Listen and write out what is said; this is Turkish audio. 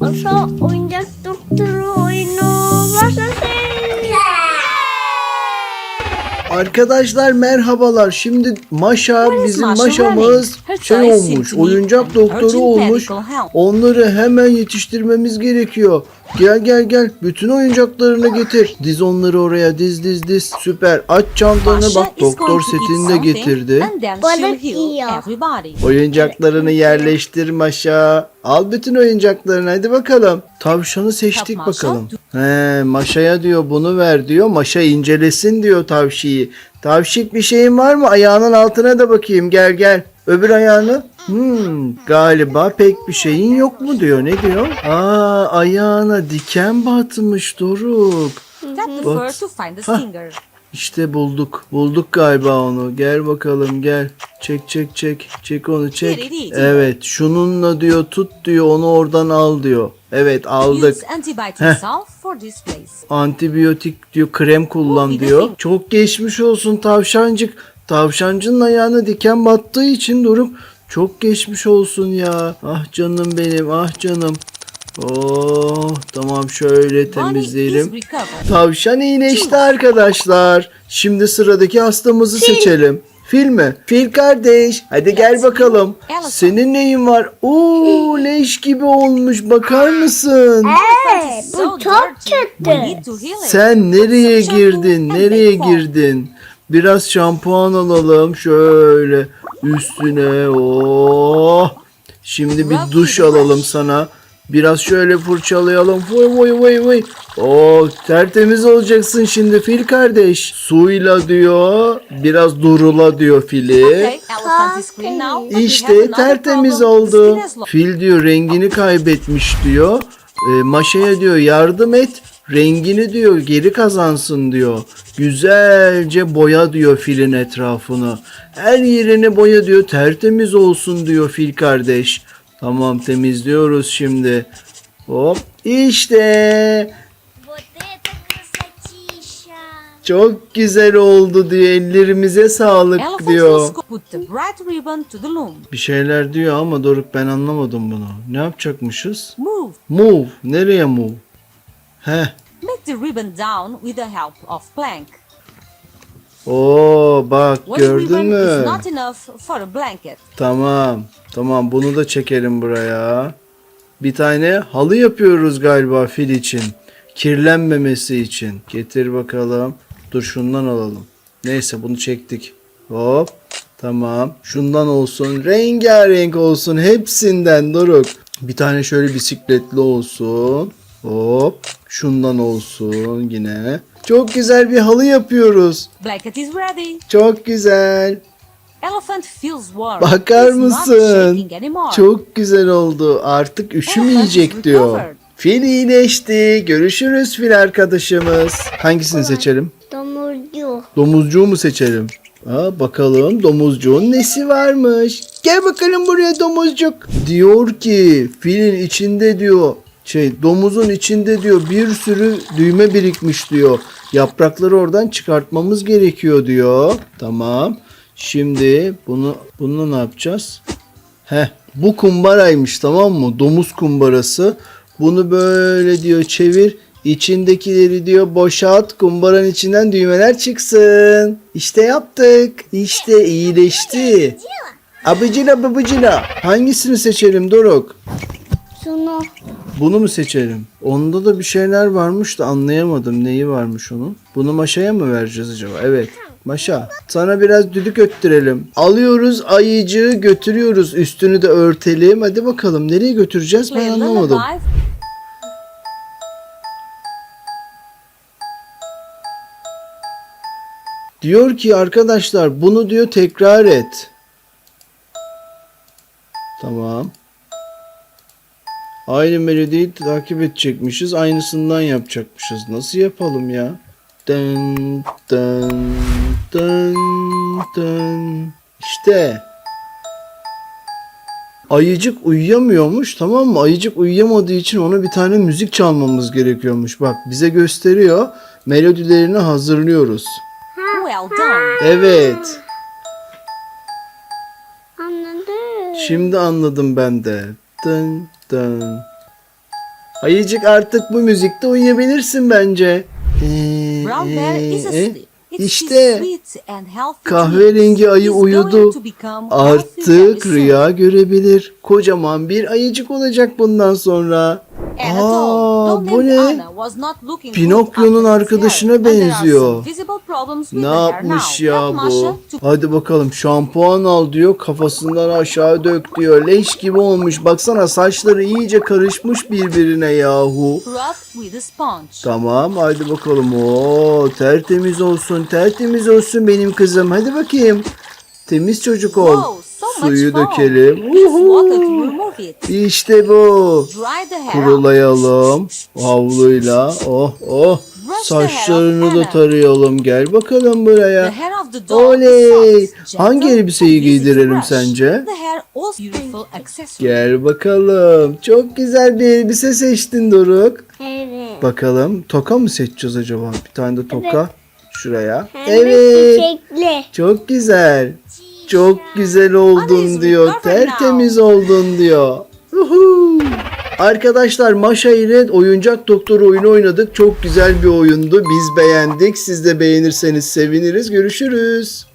Oso oyuncak doktoru oyunu başlasın. Arkadaşlar merhabalar. Şimdi Maşa bizim Maşa'mız şey olmuş. Oyuncak doktoru olmuş. Onları hemen yetiştirmemiz gerekiyor. Gel gel gel. Bütün oyuncaklarını getir. Diz onları oraya. Diz diz diz. Süper. Aç çantanı bak. Doktor setini de getirdi. Oyuncaklarını yerleştir Maşa. Al bütün oyuncaklarını hadi bakalım. Tavşanı seçtik Maşa. bakalım. He, Maşa'ya diyor bunu ver diyor. Maşa incelesin diyor tavşiyi. Tavşik bir şeyin var mı? Ayağının altına da bakayım. Gel gel. Öbür ayağını. Hmm, galiba pek bir şeyin yok mu diyor. Ne diyor? Aa, ayağına diken batmış Doruk. Bak. Hah. İşte bulduk. Bulduk galiba onu. Gel bakalım gel. Çek çek çek. Çek onu çek. Evet şununla diyor tut diyor onu oradan al diyor. Evet aldık. Heh. Antibiyotik diyor krem kullan diyor. Çok geçmiş olsun tavşancık. Tavşancının ayağına diken battığı için durum çok geçmiş olsun ya. Ah canım benim ah canım. Oh tamam şöyle temizleyelim. Tavşan iyileşti arkadaşlar. Şimdi sıradaki hastamızı seçelim. Fil mi? Fil kardeş. Hadi gel bakalım. Senin neyin var? Oo leş gibi olmuş. Bakar mısın? Evet bu çok kötü. Sen nereye girdin? Nereye girdin? Biraz şampuan alalım. Şöyle üstüne. Oh. Şimdi bir duş alalım sana. Biraz şöyle fırçalayalım. Vay vay vay vay. Oh tertemiz olacaksın şimdi fil kardeş. Suyla diyor. Biraz durula diyor fili. İşte tertemiz oldu. Fil diyor rengini kaybetmiş diyor. E, Maşa'ya diyor yardım et. Rengini diyor geri kazansın diyor. Güzelce boya diyor filin etrafını. Her yerini boya diyor tertemiz olsun diyor fil kardeş. Tamam temizliyoruz şimdi. Hop işte çok güzel oldu diyor ellerimize sağlık diyor. Bir şeyler diyor ama Doruk ben anlamadım bunu. Ne yapacakmışız? Move. Move. Nereye move? Heh. Make the ribbon down with the help of plank. Oo bak gördün mü? Tamam. Tamam bunu da çekelim buraya. Bir tane halı yapıyoruz galiba fil için. Kirlenmemesi için. Getir bakalım. Dur şundan alalım. Neyse bunu çektik. Hop. Tamam. Şundan olsun. Rengarenk olsun. Hepsinden Doruk. Bir tane şöyle bisikletli olsun. Hop. Şundan olsun yine. Çok güzel bir halı yapıyoruz. Blanket is ready. Çok güzel. Elephant feels warm. Bakar It's mısın? Çok güzel oldu. Artık üşümeyecek diyor. Fil iyileşti. Görüşürüz fil arkadaşımız. Hangisini seçelim? Domuzcu. Domuzcuğu mu seçelim? Aa, bakalım domuzcuğun nesi varmış? Gel bakalım buraya domuzcuk. Diyor ki filin içinde diyor şey domuzun içinde diyor bir sürü düğme birikmiş diyor. Yaprakları oradan çıkartmamız gerekiyor diyor. Tamam. Şimdi bunu bununla ne yapacağız? Heh, bu kumbaraymış tamam mı? Domuz kumbarası. Bunu böyle diyor çevir. İçindekileri diyor boşalt. Kumbaranın içinden düğmeler çıksın. İşte yaptık. İşte iyileşti. Abıcına babıcına. Hangisini seçelim Doruk? Şunu. Bunu mu seçelim? Onda da bir şeyler varmış da anlayamadım neyi varmış onun. Bunu Maşa'ya mı vereceğiz acaba? Evet. Maşa sana biraz düdük öttürelim. Alıyoruz ayıcığı götürüyoruz. Üstünü de örtelim. Hadi bakalım nereye götüreceğiz ben anlamadım. Diyor ki arkadaşlar bunu diyor tekrar et. Tamam. Aynı melodiyi takip edecekmişiz. Aynısından yapacakmışız. Nasıl yapalım ya? Dın dın dın dın. İşte. Ayıcık uyuyamıyormuş tamam mı? Ayıcık uyuyamadığı için ona bir tane müzik çalmamız gerekiyormuş. Bak bize gösteriyor. Melodilerini hazırlıyoruz. Well done. Evet. Anladım. Şimdi anladım ben de. Dın dın. Ayıcık artık bu müzikte uyuyabilirsin bence. Ee, Brown bear is ee, asleep. İşte kahverengi ayı uyudu. Artık rüya görebilir. Kocaman bir ayıcık olacak bundan sonra. Aa, bu ne? Pinokyo'nun arkadaşına benziyor. Ne yapmış ya bu? Hadi bakalım şampuan al diyor kafasından aşağı dök diyor. Leş gibi olmuş. Baksana saçları iyice karışmış birbirine yahu. Tamam hadi bakalım. Oo tertemiz olsun tertemiz olsun benim kızım. Hadi bakayım. Temiz çocuk ol. Suyu dökelim. Uhu. İşte bu. Kurulayalım havluyla. Oh oh. Saçlarını da tarayalım. Gel bakalım buraya. Oley! Hangi elbiseyi brush. sence? Gel bakalım. Çok güzel bir elbise seçtin Doruk. Evet. Bakalım toka mı seçeceğiz acaba? Bir tane de toka. Şuraya. Hem de Evet. çiçekli. Çok güzel. Çok güzel oldun diyor. Tertemiz oldun diyor. Uhu. Arkadaşlar Maşa ile oyuncak doktor oyunu oynadık. Çok güzel bir oyundu. Biz beğendik. Siz de beğenirseniz seviniriz. Görüşürüz.